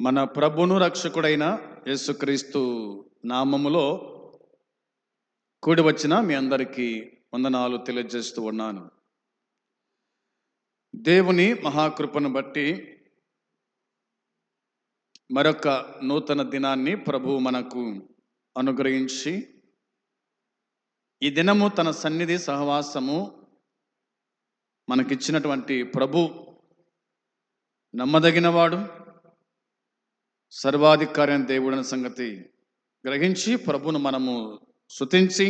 మన ప్రభును రక్షకుడైన యేసుక్రీస్తు నామములో కూడి వచ్చిన మీ అందరికీ వందనాలు తెలియజేస్తూ ఉన్నాను. దేవుని మహాకృపను బట్టి మరొక నూతన దినాన్ని ప్రభువు మనకు అనుగ్రహించి ఈ దినము తన సన్నిధి సహవాసము మనకిచ్చినటువంటి ప్రభు నమ్మదగినవాడు సర్వాధికారి అయిన దేవుడైన సంగతి గ్రహించి ప్రభును మనము శుతించి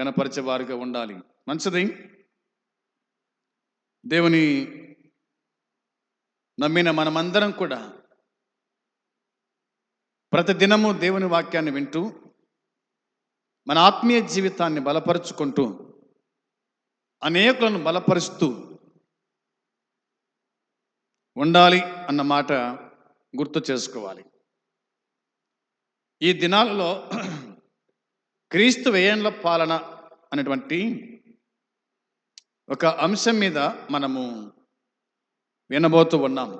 గణపరిచే వారిగా ఉండాలి. మంచిది. దేవుని నమ్మిన మనమందరం కూడా ప్రతి దినము దేవుని వాక్యాన్ని వింటూ మన ఆత్మీయ జీవితాన్ని బలపరుచుకుంటూ అనేకులను బలపరుస్తూ ఉండాలి అన్న మాట గుర్తు చేసుకోవాలి. ఈ దినాలలో క్రీస్తు వ్యయంల పాలన అనేటువంటి ఒక అంశం మీద మనము వినబోతూ ఉన్నాం.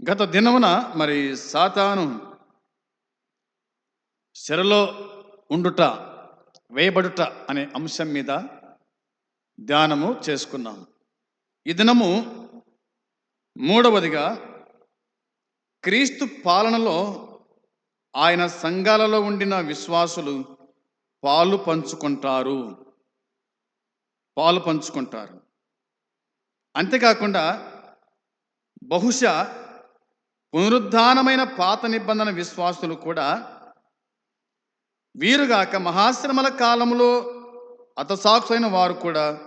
గత దినమున మరి సాతాను చెరలో ఉండుట వేయబడుట అనే అంశం మీద ధ్యానము చేసుకున్నాం. ఈ దినము మూడవదిగా క్రీస్తు పాలనలో ఆయన సంఘాలలో ఉండిన విశ్వాసులు పాలు పంచుకుంటారు. పాలు పంచుకుంటారు. అంతేకాకుండా బహుశా పునరుద్ధానమైన పాత నిబంధన విశ్వాసులు కూడా వీరుగాక మహాశ్రమల కాలంలో అతసాక్షులైన వారు కూడా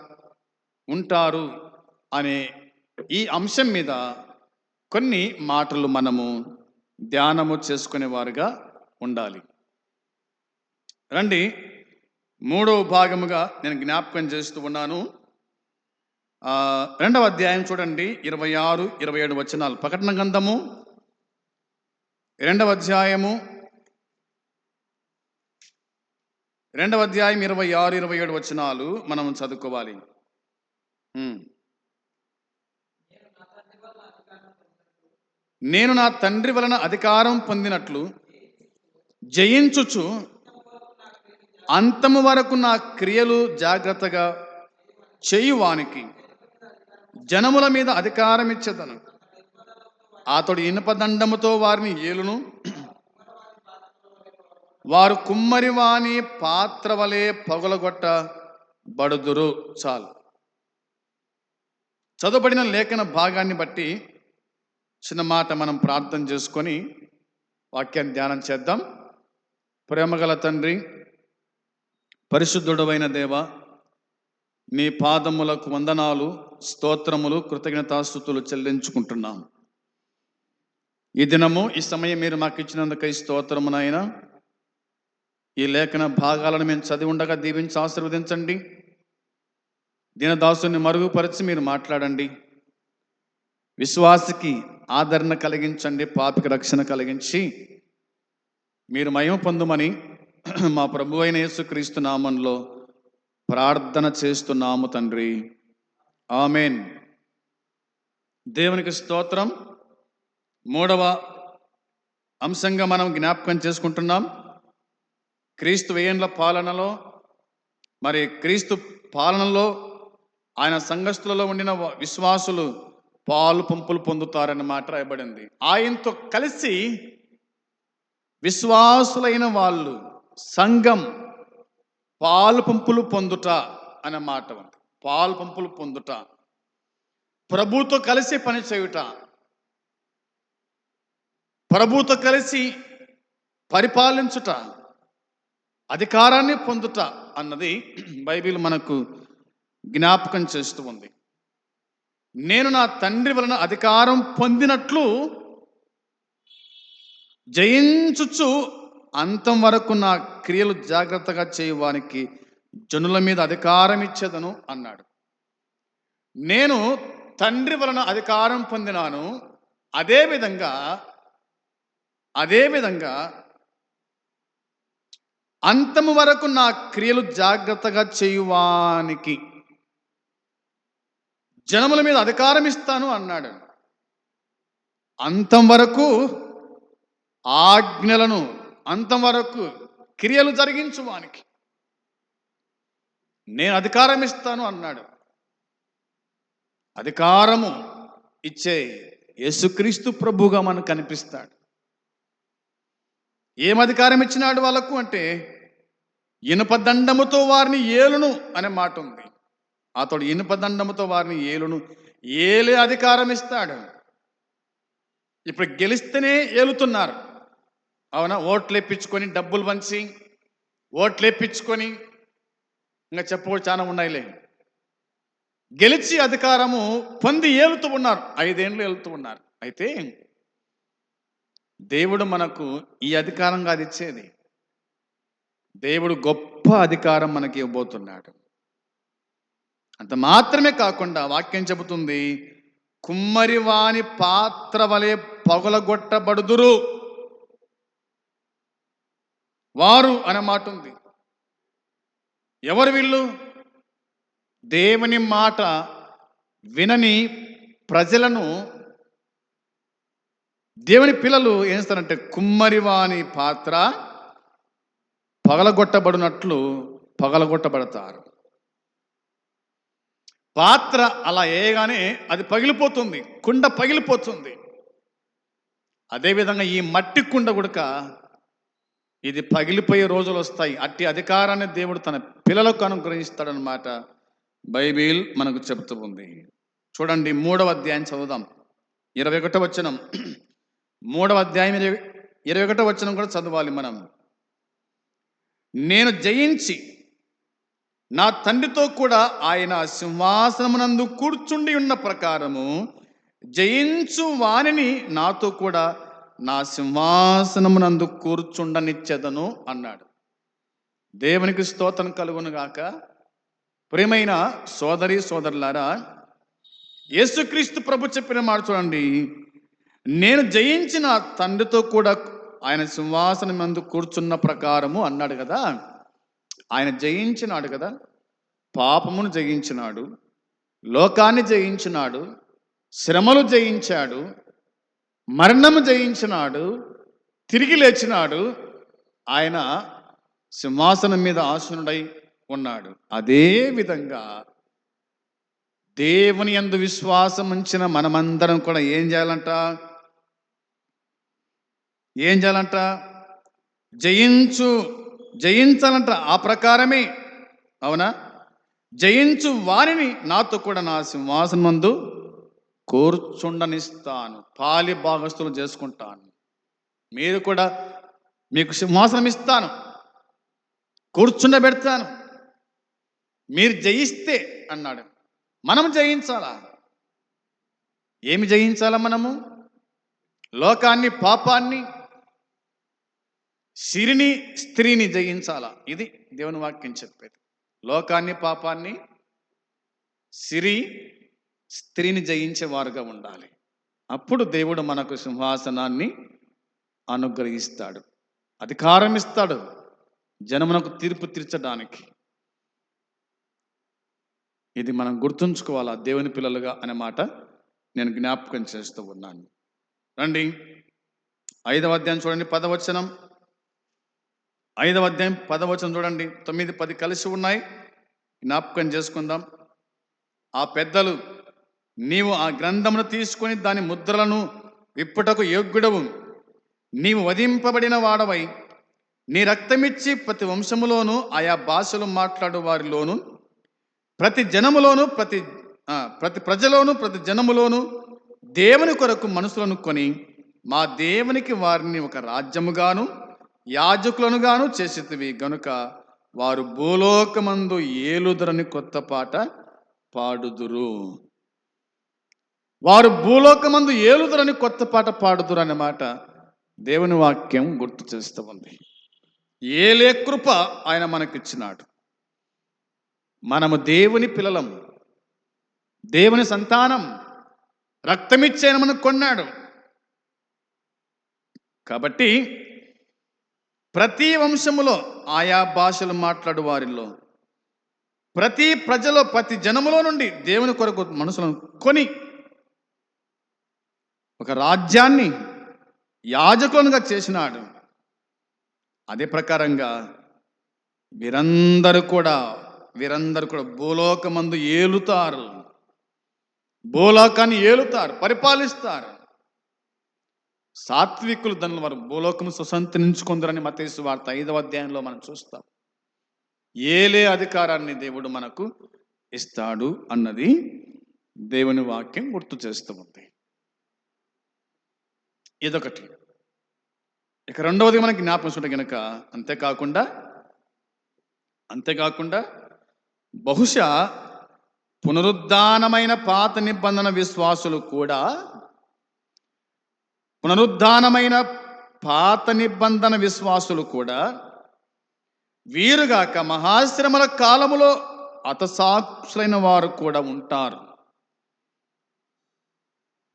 ఉంటారు అనే ఈ అంశం మీద కొన్ని మాటలు మనము ధ్యానము చేసుకునేవారుగా ఉండాలి. రండి మూడవ భాగముగా నేను జ్ఞాపకం చేస్తూ ఉన్నాను. రెండవ అధ్యాయం చూడండి ఇరవై ఆరు ఇరవై ఏడు వచనాలు. ప్రకటన గ్రంథము రెండవ అధ్యాయము రెండవ అధ్యాయం ఇరవై ఆరు ఇరవై ఏడు వచనాలు మనం చదువుకోవాలి. నేను నా తండ్రి వలన అధికారం పొందినట్లు జయించుచు అంతము వరకు నా క్రియలు జాగ్రత్తగా చేయువానికి జనముల మీద అధికారం ఇచ్చేదను. అతడు ఇనుపదండముతో వారిని ఏలును. వారు కుమ్మరి వాణి పాత్ర వలె పగులగొట్ట బడుదురు చాలు. చదువుబడిన లేఖన భాగాన్ని బట్టి చిన్న మాట మనం ప్రార్థన చేసుకొని వాక్యాన్ని ధ్యానం చేద్దాం. ప్రేమగల తండ్రి పరిశుద్ధుడవైన దేవ నీ పాదములకు వందనాలు స్తోత్రములు కృతజ్ఞతాస్థుతులు చెల్లించుకుంటున్నాం. ఈ దినము ఈ సమయం మీరు మాకు ఇచ్చినందుకై స్తోత్రమునైన ఈ లేఖన భాగాలను మేము చదివి ఉండగా దీవించి ఆశీర్వదించండి. దీనదాసుని మరుగుపరిచి మీరు మాట్లాడండి. విశ్వాసికి ఆదరణ కలిగించండి పాపికి రక్షణ కలిగించి మీరు మయం పొందుమని మా ప్రభు అయిన యేసుక్రీస్తు నామంలో ప్రార్థన చేస్తున్నాము తండ్రి. ఆమెన్. దేవునికి స్తోత్రం. మూడవ అంశంగా మనం జ్ఞాపకం చేసుకుంటున్నాం. క్రీస్తు వేయండ్ల పాలనలో మరి క్రీస్తు పాలనలో ఆయన సంఘస్థులలో ఉండిన విశ్వాసులు పాలు పంపులు పొందుతారన్న మాట రాయబడింది. ఆయనతో కలిసి విశ్వాసులైన వాళ్ళు సంఘం పాలు పంపులు పొందుట అనే మాట ఉంది. పాలు పంపులు పొందుట. ప్రభుతో కలిసి పని చేయుట. ప్రభుతో కలిసి పరిపాలించుట. అధికారాన్ని పొందుట అన్నది బైబిల్ మనకు జ్ఞాపకం చేస్తూ ఉంది. నేను నా తండ్రి వలన అధికారం పొందినట్లు జయించుచు అంతం వరకు నా క్రియలు జాగ్రత్తగా చేయవానికి జనుల మీద అధికారం ఇచ్చేదను అన్నాడు. నేను తండ్రి వలన అధికారం పొందినాను. అదే విధంగా అదే విధంగా అంతము వరకు నా క్రియలు జాగ్రత్తగా చేయువానికి జనముల మీద అధికారం ఇస్తాను అన్నాడు. అంతం వరకు ఆజ్ఞలను అంతం వరకు క్రియలు జరిగించు వానికి. నేను అధికారం ఇస్తాను అన్నాడు. అధికారము ఇచ్చే యేసుక్రీస్తు ప్రభుగా మనకు కనిపిస్తాడు. ఏం అధికారం ఇచ్చినాడు వాళ్ళకు అంటే ఇనుప దండముతో వారిని ఏలును అనే మాట ఉంది. అతడు ఇనుపదండముతో వారిని ఏలును. ఏలే అధికారం ఇస్తాడు ఇప్పుడు గెలిస్తేనే ఏలుతున్నారు. అవునా? ఓట్లు ఎప్పించుకొని డబ్బులు పంచి ఓట్లు ఎప్పించుకొని ఇంకా చెప్పకూడదు చాలా ఉన్నాయిలే. గెలిచి అధికారము పొంది ఏలుతూ ఉన్నారు. ఐదేండ్లు ఏలుతూ ఉన్నారు. అయితే దేవుడు మనకు ఈ అధికారం కాదు ఇచ్చేది. దేవుడు గొప్ప అధికారం మనకి ఇవ్వబోతున్నాడు. అంత మాత్రమే కాకుండా వాక్యం చెబుతుంది కుమ్మరివాని పాత్ర వలె పగలగొట్టబడుదురు. వారు అనే మాట ఉంది. ఎవరు వీళ్ళు? దేవుని మాట వినని ప్రజలను దేవుని పిల్లలు ఏం చేస్తారంటే కుమ్మరివాని పాత్ర పగలగొట్టబడినట్లు పగలగొట్టబడతారు. పాత్ర అలా వేయగానే అది పగిలిపోతుంది కుండ పగిలిపోతుంది. అదేవిధంగా ఈ మట్టి కుండ గుడక ఇది పగిలిపోయే రోజులు వస్తాయి. అట్టి అధికారాన్ని దేవుడు తన పిల్లలకు అనుగ్రహిస్తాడనమాట బైబిల్ మనకు చెబుతూ ఉంది. చూడండి మూడవ అధ్యాయం చదువుదాం. ఇరవై ఒకటో వచనం. మూడవ అధ్యాయం ఇరవై ఇరవై ఒకటో వచనం కూడా చదవాలి మనం. నేను జయించి నా తండ్రితో కూడా ఆయన సింహాసనమునందు కూర్చుండి ఉన్న ప్రకారము జయించు వానిని నాతో కూడా నా సింహాసనమునందు కూర్చుండనిచ్చెదను అన్నాడు. దేవునికి స్తోత్రం కలుగునుగాక. ప్రేమైన ప్రియమైన సోదరి సోదరులారా యేసుక్రీస్తు ప్రభు చెప్పిన మాట చూడండి. నేను జయించిన తండ్రితో కూడా ఆయన సింహాసనం మందు కూర్చున్న ప్రకారము అన్నాడు కదా. ఆయన జయించినాడు కదా. పాపమును జయించినాడు. లోకాన్ని జయించినాడు. శ్రమలు జయించాడు. మరణము జయించినాడు. తిరిగి లేచినాడు. ఆయన సింహాసనం మీద ఆసునుడై ఉన్నాడు. అదే విధంగా దేవుని యందు విశ్వాసం ఉంచిన మనమందరం కూడా ఏం చేయాలంట? ఏం చేయాలంట? జయించు. జయించాలంట ఆ ప్రకారమే. అవునా? జయించు వారిని నాతో కూడా నా సింహాసనం మందు కూర్చుండనిస్తాను. పాలి భాగస్థులు చేసుకుంటాను. మీరు కూడా మీకు సింహాసనం ఇస్తాను కూర్చుండబెడతాను. మీరు జయిస్తే అన్నాడు. మనం జయించాలా? ఏమి జయించాలా మనము? లోకాన్ని పాపాన్ని సిరిని స్త్రీని జయించాలా? ఇది దేవుని వాక్యం చెప్పేది. లోకాన్ని పాపాన్ని సిరి స్త్రీని జయించేవారుగా ఉండాలి. అప్పుడు దేవుడు మనకు సింహాసనాన్ని అనుగ్రహిస్తాడు. అధికారం ఇస్తాడు. జనమునకు తీర్పు తీర్చడానికి. ఇది మనం గుర్తుంచుకోవాలా? దేవుని పిల్లలుగా అనే మాట నేను జ్ఞాపకం చేస్తూ ఉన్నాను. రండి. ఐదవ అధ్యాయం చూడండి. పదవచనం. ఐదవ అధ్యాయం పదవచనం చూడండి. తొమ్మిది పది కలిసి ఉన్నాయి. జ్ఞాపకం చేసుకుందాం. ఆ పెద్దలు నీవు ఆ గ్రంథమును తీసుకొని దాని ముద్రలను విప్పుటకు యోగ్యుడవు. నీవు వధింపబడిన వాడవై నీ రక్తమిచ్చి ప్రతి వంశములోనూ ఆయా భాషలు మాట్లాడు వారిలోను ప్రతి జనములోను ప్రతి ప్రతి ప్రజలోను ప్రతి జనములోను దేవుని కొరకు మనుషులను కొని మా దేవునికి వారిని ఒక రాజ్యముగాను యాజకులనుగాను చేసేటివి గనుక వారు భూలోకమందు ఏలుదరని కొత్త పాట పాడుదురు. వారు భూలోకమందు ఏలుదరని కొత్త పాట పాడుదురు అన్నమాట దేవుని వాక్యం గుర్తు చేస్తూ ఉంది. ఏలే కృప ఆయన మనకిచ్చినాడు. మనము దేవుని పిల్లలం. దేవుని సంతానం. రక్తమిచ్చాయని మనకు కొన్నాడు. కాబట్టి ప్రతి వంశములో ఆయా భాషలు మాట్లాడు వారిలో. ప్రతి ప్రజలో ప్రతి జనములో నుండి దేవుని కొరకు మనుషులను కొని ఒక రాజ్యాన్ని యాజకులుగా చేసినాడు. అదే ప్రకారంగా వీరందరూ కూడా వీరందరూ కూడా భూలోకమందు ఏలుతారు. భూలోకాన్ని ఏలుతారు పరిపాలిస్తారు. సాత్వికులు దానిలో వారు భూలోకము సుసంతరించుకుందరని మతేసు వార్త ఐదవ అధ్యాయంలో మనం చూస్తాం. ఏలే అధికారాన్ని దేవుడు మనకు ఇస్తాడు అన్నది దేవుని వాక్యం గుర్తు చేస్తూ ఉంది. ఇదొకటి. ఇక రెండవది మనకి జ్ఞాపకం చూడ గనక అంతేకాకుండా అంతేకాకుండా బహుశా పునరుద్ధానమైన పాత నిబంధన విశ్వాసులు కూడా పునరుద్ధానమైన పాత నిబంధన విశ్వాసులు కూడా వీరుగాక మహాశ్రమల కాలములో అతసాక్షులైన వారు కూడా ఉంటారు.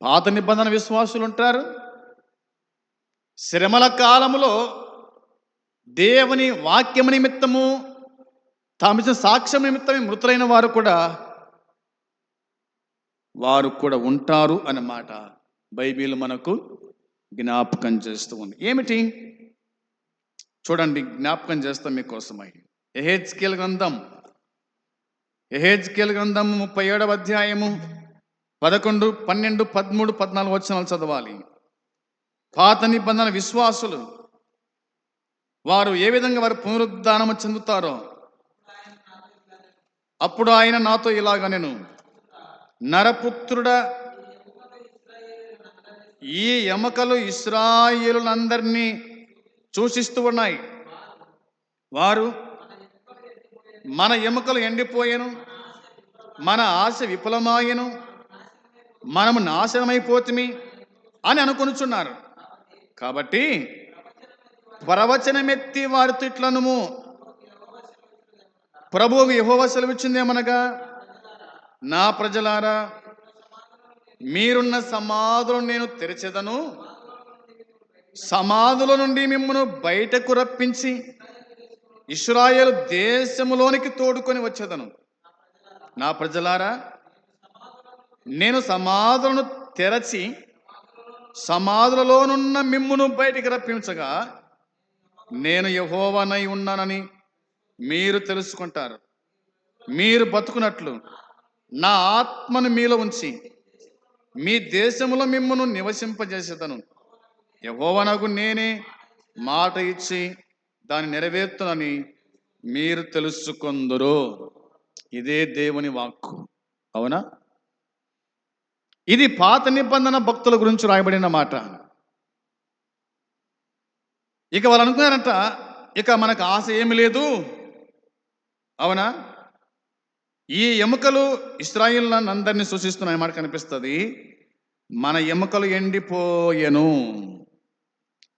పాత నిబంధన విశ్వాసులు ఉంటారు. శ్రమల కాలములో దేవుని వాక్యము నిమిత్తము తామిచ్చిన సాక్ష్యం నిమిత్తమే మృతులైన వారు కూడా వారు కూడా ఉంటారు అన్నమాట. బైబిల్ మనకు జ్ఞాపకం చేస్తూ ఉంది. ఏమిటి? చూడండి జ్ఞాపకం చేస్తాం మీకోసమై. ఎహెచ్కేల్ గ్రంథం. ఎహెచ్కేల్ గ్రంథం ముప్పై ఏడవ అధ్యాయము పదకొండు పన్నెండు పదమూడు పద్నాలుగు వచనాలు చదవాలి. పాత నిబంధన విశ్వాసులు వారు ఏ విధంగా వారు పునరుద్ధానము చెందుతారో అప్పుడు ఆయన నాతో ఇలాగా నేను నరపుత్రుడ ఈ ఎముకలు ఇస్రాయిలందరినీ సూచిస్తూ ఉన్నాయి. వారు మన ఎముకలు ఎండిపోయాను మన ఆశ విఫలమాయను మనము నాశనమైపోతుమి అని అనుకొనుచున్నారు. కాబట్టి ప్రవచనమెత్తి వారితో ఇట్లనుము ప్రభువు యహోవ సెలవిచ్చిందేమనగా నా ప్రజలారా మీరున్న సమాధులను నేను తెరిచెదను. సమాధుల నుండి మిమ్మను బయటకు రప్పించి ఇస్రాయేల్ దేశములోనికి తోడుకొని వచ్చేదను. నా ప్రజలారా నేను సమాధులను తెరచి సమాధులలోనున్న మిమ్మును బయటికి రప్పించగా నేను యహోవనై ఉన్నానని మీరు తెలుసుకుంటారు. మీరు బతుకున్నట్లు నా ఆత్మను మీలో ఉంచి మీ దేశంలో మిమ్మను నివసింపజేసేదను. యహోవనకు నేనే మాట ఇచ్చి దాన్ని నెరవేర్తునని మీరు తెలుసుకుందరు. ఇదే దేవుని వాక్కు. అవునా? ఇది పాత నిబంధన భక్తుల గురించి రాయబడిన మాట. ఇక వాళ్ళు అనుకున్నారంట ఇక మనకు ఆశ ఏమి లేదు. అవునా? ఈ ఎముకలు ఇస్రాయిల్ అందరినీ సూచిస్తున్నాయి మాట కనిపిస్తుంది. మన ఎముకలు ఎండిపోయెను.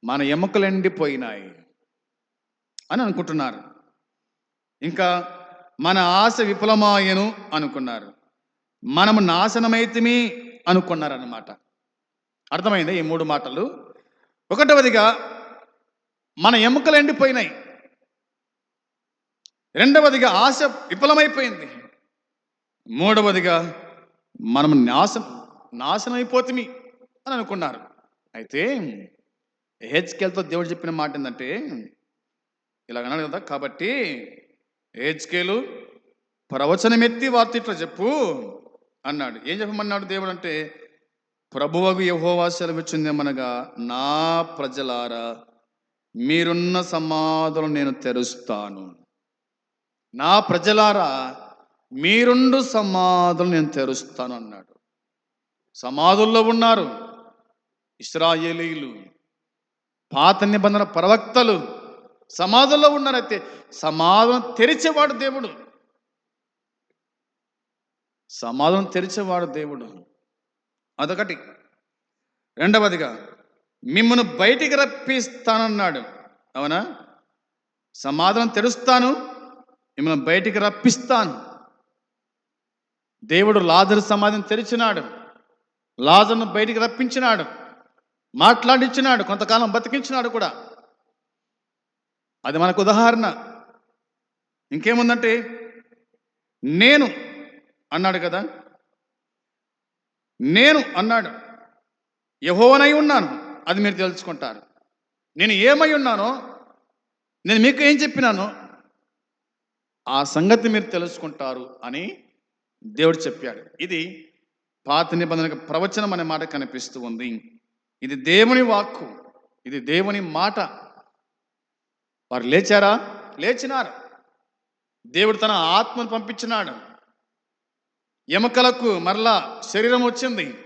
మన ఎముకలు ఎండిపోయినాయి అని అనుకుంటున్నారు. ఇంకా మన ఆశ విఫలమాయను అనుకున్నారు. మనము నాశనమైతిమి అనుకున్నారు అన్నమాట అర్థమైంది ఈ మూడు మాటలు? ఒకటవదిగా మన ఎముకలు ఎండిపోయినాయి. రెండవదిగా ఆశ విఫలమైపోయింది. మూడవదిగా మనం నాశనం నాశనం అయిపోతుంది అని అనుకున్నారు. అయితే హెచ్కేల్తో దేవుడు చెప్పిన మాట ఏంటంటే ఇలా అన్నాడు కదా కాబట్టి హెచ్కేలు ప్రవచనమెత్తి వార్త ఇట్లా చెప్పు అన్నాడు. ఏం చెప్పమన్నాడు దేవుడు అంటే ప్రభువకు యహోవా సెలవిచ్చిందేమనగా నా ప్రజలారా మీరున్న సమాధులను నేను తెరుస్తాను. నా ప్రజలారా మీరుండు సమాధులు నేను తెరుస్తాను అన్నాడు సమాధుల్లో ఉన్నారు ఇస్రాయేలీలు పాత నిబంధన ప్రవక్తలు. సమాధుల్లో ఉన్నారైతే సమాధులను తెరిచేవాడు దేవుడు. సమాధులను తెరిచేవాడు దేవుడు. అదొకటి. రెండవదిగా మిమ్మను బయటికి రప్పిస్తానన్నాడు. అవునా? సమాధానం తెరుస్తాను మిమ్మల్ని బయటికి రప్పిస్తాను. దేవుడు లాజరు సమాధిని తెరిచినాడు. లాజర్ను బయటికి రప్పించినాడు. మాట్లాడించినాడు. కొంతకాలం బతికించినాడు కూడా. అది మనకు ఉదాహరణ. ఇంకేముందంటే నేను అన్నాడు కదా. నేను అన్నాడు. యహోవనై ఉన్నాను. అది మీరు తెలుసుకుంటారు. నేను ఏమై ఉన్నానో నేను మీకు ఏం చెప్పినానో ఆ సంగతి మీరు తెలుసుకుంటారు అని దేవుడు చెప్పాడు. ఇది పాత నిబంధనకు ప్రవచనం అనే మాట కనిపిస్తూ ఉంది. ఇది దేవుని వాక్కు. ఇది దేవుని మాట. వారు లేచారా? లేచినారు. దేవుడు తన ఆత్మను పంపించినాడు. ఎముకలకు మరలా శరీరం వచ్చింది.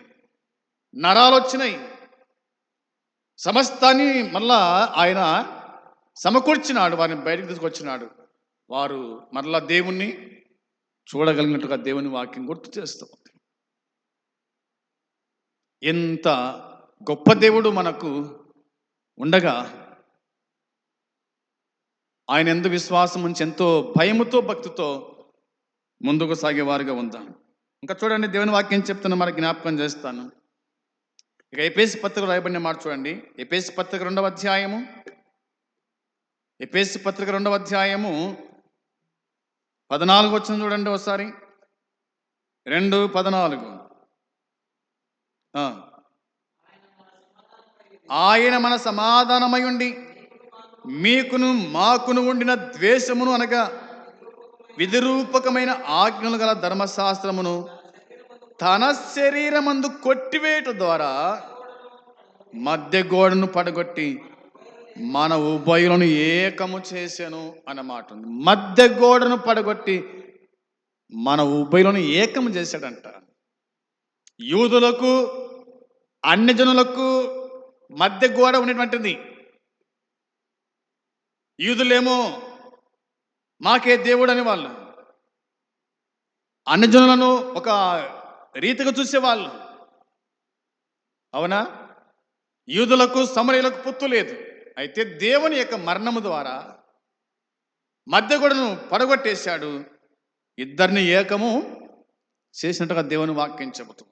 నరాలు వచ్చినాయి. సమస్తాన్ని మరలా ఆయన సమకూర్చినాడు. వారిని బయటకు తీసుకొచ్చినాడు. వారు మరలా దేవుణ్ణి చూడగలిగినట్టుగా దేవుని వాక్యం గుర్తు చేస్తూ ఉంది. ఎంత గొప్ప దేవుడు మనకు ఉండగా ఆయన ఎందు విశ్వాసం ఉంచి ఎంతో భయముతో భక్తితో ముందుకు సాగేవారుగా ఉందాం. ఇంకా చూడండి దేవుని వాక్యం చెప్తున్న మరి జ్ఞాపకం చేస్తాను. ఇక ఎపేసి పత్రిక రాయబడిన మాట చూడండి. ఎపేసి పత్రిక రెండవ అధ్యాయము. ఎపేసి పత్రిక రెండవ అధ్యాయము పద్నాలుగు వచ్చిన చూడండి ఒకసారి. రెండు పద్నాలుగు. ఆయన మన సమాధానమై ఉండి మీకును మాకును ఉండిన ద్వేషమును అనగా విధిరూపకమైన ఆజ్ఞలు గల ధర్మశాస్త్రమును తన శరీరమందు కొట్టివేయట ద్వారా మధ్య గోడను పడగొట్టి మన ఉభయులను ఏకము చేశాను అన్నమాట ఉంది. మధ్య గోడను పడగొట్టి మన ఉభయులను ఏకము చేశాడంట. యూదులకు అన్యజనులకు మధ్య గోడ ఉన్నటువంటిది యూదులేమో మాకే దేవుడు అని వాళ్ళు. అన్నజనులను ఒక రీతిగా చూసేవాళ్ళు. అవునా? యూదులకు సమరయులకు పొత్తు లేదు. అయితే దేవుని యొక్క మరణము ద్వారా మధ్యగుడను పడగొట్టేశాడు. ఇద్దరిని ఏకము చేసినట్టుగా దేవుని వాక్యం చెబుతూ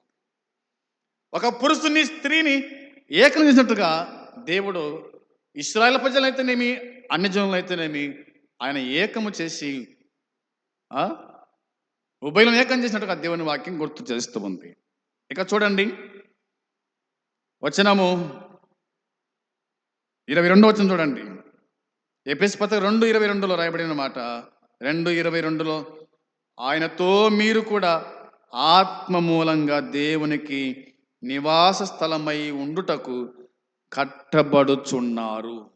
ఒక పురుషుని స్త్రీని ఏకం చేసినట్టుగా దేవుడు ఇస్రాయల్ ప్రజలైతేనేమి అన్ని అయితేనేమి ఆయన ఏకము చేసి ఉభయం ఉభయలను ఏకం చేసినట్టుగా దేవుని వాక్యం గుర్తు చేస్తూ ఉంది. ఇక చూడండి. వచనము ఇరవై రెండో వచ్చిన చూడండి. ఎపిస్ పత్రిక రెండు ఇరవై రెండులో రాయబడిన మాట రెండు ఇరవై రెండులో ఆయనతో మీరు కూడా ఆత్మ మూలంగా దేవునికి నివాస స్థలమై ఉండుటకు కట్టబడుచున్నారు.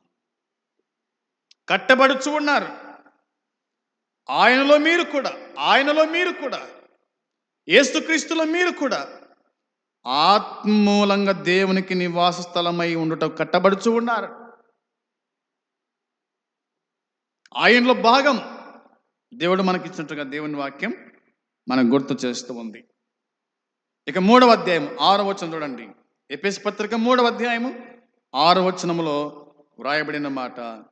కట్టబడుచు ఉన్నారు ఆయనలో మీరు కూడా ఆయనలో మీరు కూడా ఏసుక్రీస్తులో మీరు కూడా ఆత్మూలంగా దేవునికి నివాస స్థలమై ఉండుట కట్టబడుచు ఉన్నారు. ఆయనలో భాగం దేవుడు మనకిచ్చినట్టుగా దేవుని వాక్యం మనకు గుర్తు చేస్తూ ఉంది. ఇక మూడవ అధ్యాయం ఆరో వచనం చూడండి. ఎపిఎస్ పత్రిక మూడవ అధ్యాయము ఆరో వచనములో వ్రాయబడిన మాట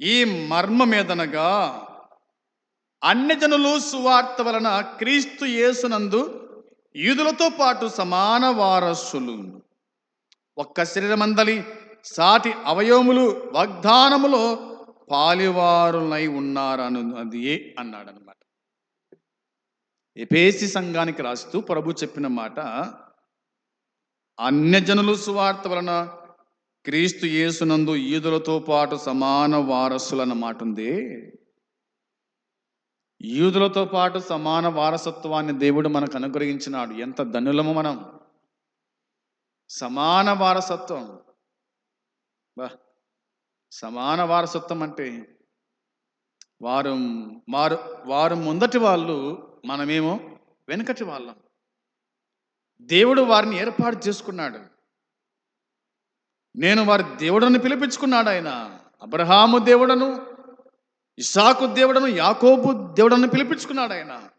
ఈ మర్మ మీదనగా అన్ని జనులు సువార్త వలన క్రీస్తు యేసునందు యూదులతో పాటు సమాన వారసులు. ఒక్క శరీరమందలి సాటి అవయవములు వాగ్దానములో పాలివారులై ఉన్నారను అది ఏ అన్నాడు అనమాట ఎపేసి సంఘానికి రాస్తూ ప్రభు చెప్పిన మాట అన్యజనులు సువార్త వలన క్రీస్తు యేసునందు ఈదులతో పాటు సమాన వారసులు అన్నమాట ఉంది యూదులతో పాటు సమాన వారసత్వాన్ని దేవుడు మనకు అనుగ్రహించినాడు. ఎంత ధనులము మనం. సమాన వారసత్వం. బా. సమాన వారసత్వం అంటే వారు వారు వారు ముందటి వాళ్ళు మనమేమో వెనుకటి వాళ్ళం. దేవుడు వారిని ఏర్పాటు చేసుకున్నాడు. నేను వారి దేవుడని పిలిపించుకున్నాడు ఆయన. అబ్రహాము దేవుడను ఇసాకు దేవుడను యాకోబు దేవుడను పిలిపించుకున్నాడు ఆయన.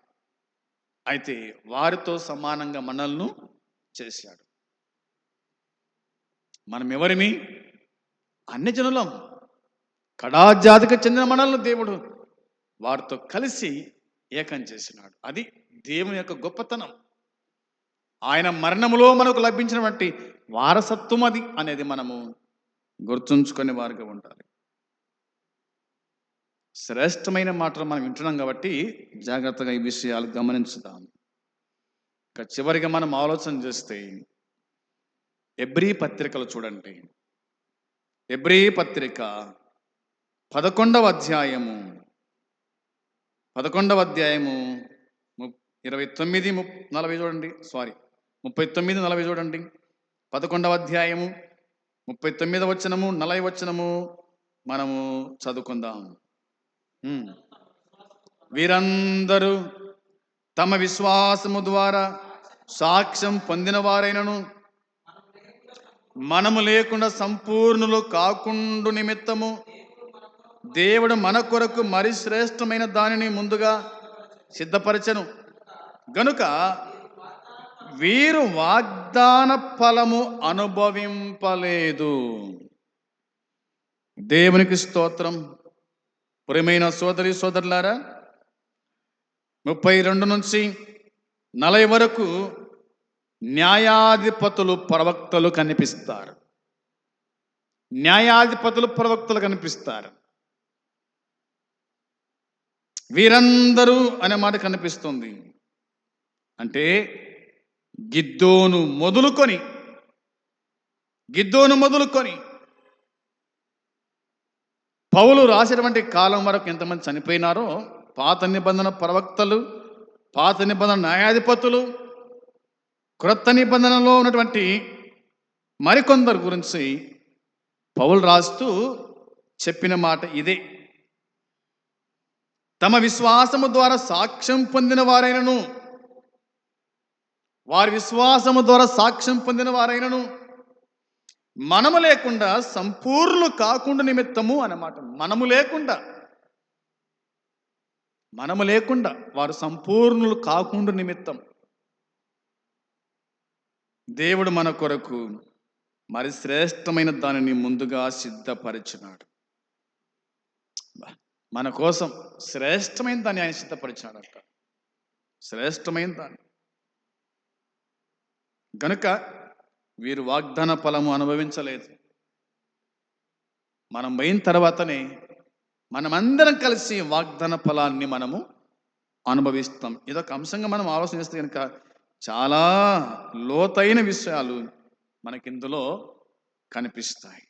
అయితే వారితో సమానంగా మనల్ని చేశాడు. మనం ఎవరిమి అన్ని జనులం కడాజాతికి చెందిన మనల్ని దేవుడు వారితో కలిసి ఏకం చేసినాడు. అది దేవుని యొక్క గొప్పతనం. ఆయన మరణములో మనకు లభించినటువంటి వారసత్వం అది అనేది మనము గుర్తుంచుకునే వారిగా ఉండాలి. శ్రేష్టమైన మాటలు మనం వింటున్నాం కాబట్టి జాగ్రత్తగా ఈ విషయాలు గమనించుదాం. ఇక చివరిగా మనం ఆలోచన చేస్తే ఎబ్రీ పత్రికలు చూడండి. ఎబ్రీ పత్రిక పదకొండవ అధ్యాయము. పదకొండవ అధ్యాయము ము- ఇరవై తొమ్మిది ము నలభై చూడండి. సారీ ముప్పై తొమ్మిది నలభై చూడండి. పదకొండవ అధ్యాయము ముప్పై తొమ్మిది వచనము నలభై వచనము మనము చదువుకుందాం. వీరందరూ తమ విశ్వాసము ద్వారా సాక్ష్యం పొందిన వారైనను మనము లేకుండా సంపూర్ణులు కాకుండు నిమిత్తము దేవుడు మన కొరకు మరి శ్రేష్టమైన దానిని ముందుగా సిద్ధపరచను. గనుక వీరు వాగ్దాన ఫలము అనుభవింపలేదు. దేవునికి స్తోత్రం. ప్రియమైన సోదరి సోదరులారా ముప్పై రెండు నుంచి నలభై వరకు న్యాయాధిపతులు ప్రవక్తలు కనిపిస్తారు. న్యాయాధిపతులు ప్రవక్తలు కనిపిస్తారు. వీరందరూ అనే మాట కనిపిస్తుంది. అంటే గిద్దోను మొదలుకొని గిద్దోను మొదలుకొని పౌలు రాసినటువంటి కాలం వరకు ఎంతమంది చనిపోయినారో పాత నిబంధన ప్రవక్తలు పాత నిబంధన న్యాయాధిపతులు క్రొత్త నిబంధనలో ఉన్నటువంటి మరికొందరు గురించి పౌలు రాస్తూ చెప్పిన మాట ఇదే. తమ విశ్వాసము ద్వారా సాక్ష్యం పొందిన వారైనను వారి విశ్వాసము ద్వారా సాక్ష్యం పొందిన వారైనను మనము లేకుండా సంపూర్ణులు కాకుండా నిమిత్తము అన్నమాట. మనము లేకుండా. మనము లేకుండా వారు సంపూర్ణులు కాకుండా నిమిత్తం. దేవుడు మన కొరకు మరి శ్రేష్టమైన దానిని ముందుగా సిద్ధపరిచినాడు. మన కోసం శ్రేష్టమైన దాన్ని ఆయన సిద్ధపరిచినాడట శ్రేష్టమైన దాన్ని. గనుక వీరు వాగ్దాన ఫలము అనుభవించలేదు. మనం పోయిన తర్వాతనే మనమందరం కలిసి వాగ్దాన ఫలాన్ని మనము అనుభవిస్తాం. ఇదొక అంశంగా మనం ఆలోచన చేస్తే కనుక చాలా లోతైన విషయాలు మనకి ఇందులో కనిపిస్తాయి.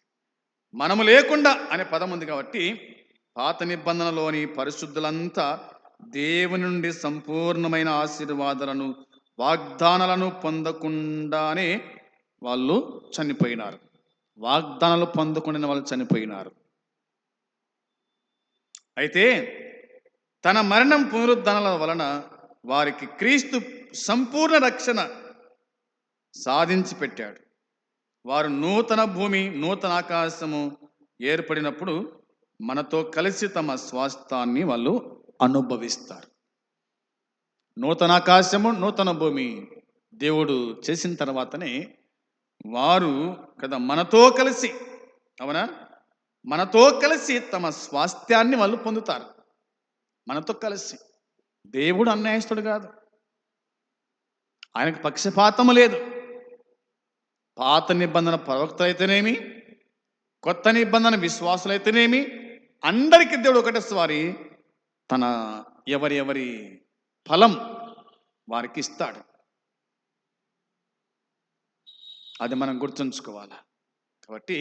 మనము లేకుండా అనే పదం ఉంది కాబట్టి పాత నిబంధనలోని పరిశుద్ధులంతా దేవుని నుండి సంపూర్ణమైన ఆశీర్వాదాలను వాగ్దానాలను పొందకుండానే వాళ్ళు చనిపోయినారు. వాగ్దానాలు పొందుకునే వాళ్ళు చనిపోయినారు. అయితే తన మరణం పునరుద్ధరణల వలన వారికి క్రీస్తు సంపూర్ణ రక్షణ సాధించి పెట్టాడు. వారు నూతన భూమి నూతన ఆకాశము ఏర్పడినప్పుడు మనతో కలిసి తమ స్వాస్థాన్ని వాళ్ళు అనుభవిస్తారు. నూతన ఆకాశము నూతన భూమి దేవుడు చేసిన తర్వాతనే వారు కదా మనతో కలిసి అవునా? మనతో కలిసి తమ స్వాస్థ్యాన్ని వాళ్ళు పొందుతారు. మనతో కలిసి. దేవుడు అన్యాయస్తుడు కాదు. ఆయనకు పక్షపాతము లేదు. పాత నిబంధన ప్రవక్త అయితేనేమి కొత్త నిబంధన విశ్వాసులైతేనేమి అందరికీ దేవుడు ఒకటే వారి తన ఎవరి ఎవరి ఫలం వారికి ఇస్తాడు. అది మనం గుర్తుంచుకోవాలి. కాబట్టి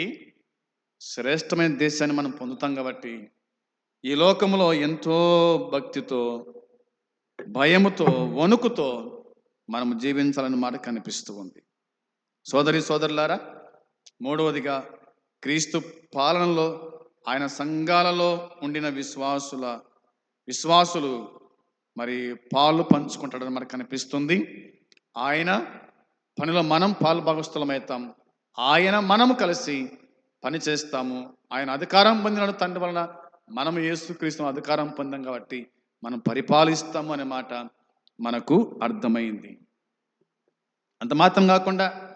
శ్రేష్టమైన దేశాన్ని మనం పొందుతాం కాబట్టి ఈ లోకంలో ఎంతో భక్తితో భయముతో వణుకుతో మనం జీవించాలని మాట కనిపిస్తూ ఉంది. సోదరి సోదరులారా మూడవదిగా క్రీస్తు పాలనలో ఆయన సంఘాలలో ఉండిన విశ్వాసుల విశ్వాసులు మరి పాలు పంచుకుంటాడని మనకు కనిపిస్తుంది. ఆయన పనిలో మనం పాల్భాగస్థలమవుతాం ఆయన మనము కలిసి పని చేస్తాము. ఆయన అధికారం పొందిన తండ్రి వలన మనం యేసుక్రీస్తు అధికారం పొందాం కాబట్టి మనం పరిపాలిస్తాము అనే మాట మనకు అర్థమైంది. అంత మాత్రం కాకుండా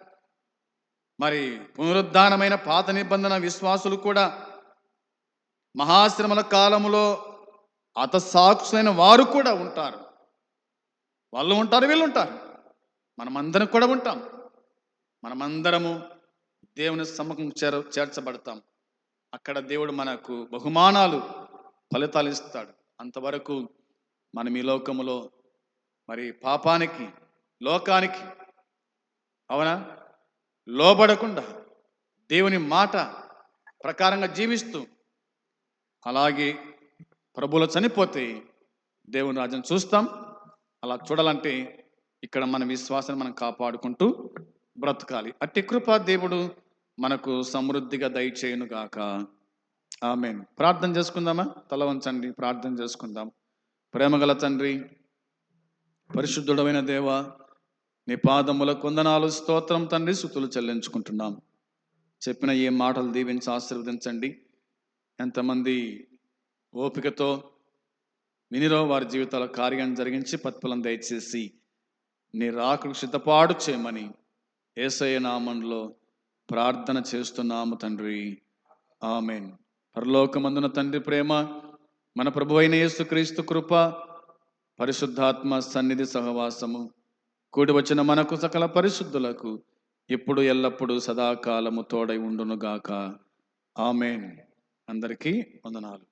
మరి పునరుద్ధానమైన పాత నిబంధన విశ్వాసులు కూడా మహాశ్రమల కాలములో అతసాక్షులైన వారు కూడా ఉంటారు. వాళ్ళు ఉంటారు వీళ్ళు ఉంటారు. మనమందరం కూడా ఉంటాం. మనమందరము దేవుని సమ్మకం చేర చేర్చబడతాం. అక్కడ దేవుడు మనకు బహుమానాలు ఫలితాలు ఇస్తాడు. అంతవరకు మనం ఈ లోకములో మరి పాపానికి లోకానికి అవునా? లోబడకుండా దేవుని మాట ప్రకారంగా జీవిస్తూ అలాగే ప్రభువులు చనిపోతే దేవుని రాజ్యం చూస్తాం. అలా చూడాలంటే ఇక్కడ మన విశ్వాసాన్ని మనం కాపాడుకుంటూ బ్రతకాలి. అట్టి కృపా దేవుడు మనకు సమృద్ధిగా దయచేయునుగాక ఆమె ప్రార్థన చేసుకుందామా? తల వంచండి ప్రార్థన చేసుకుందాం. ప్రేమగల తండ్రి పరిశుద్ధుడమైన దేవ నీ పాదముల కొందనాలు స్తోత్రం తండ్రి సుతులు చెల్లించుకుంటున్నాం. చెప్పిన ఏ మాటలు దీవించి ఆశీర్వదించండి. ఎంతమంది ఓపికతో వినిరో వారి జీవితాల కార్యాన్ని జరిగించి పత్ఫలం దయచేసి నీ రాకకు సిద్ధపాటు చేయమని ఏసయ నామంలో ప్రార్థన చేస్తున్నాము తండ్రి. ఆమెన్. పరలోకమందున తండ్రి ప్రేమ మన ప్రభు అయిన యేసుక్రీస్తు కృప పరిశుద్ధాత్మ సన్నిధి సహవాసము కూడి వచ్చిన మనకు సకల పరిశుద్ధులకు ఇప్పుడు ఎల్లప్పుడూ సదాకాలము తోడై ఉండునుగాక. ఆమెన్. అందరికీ వందనాలు.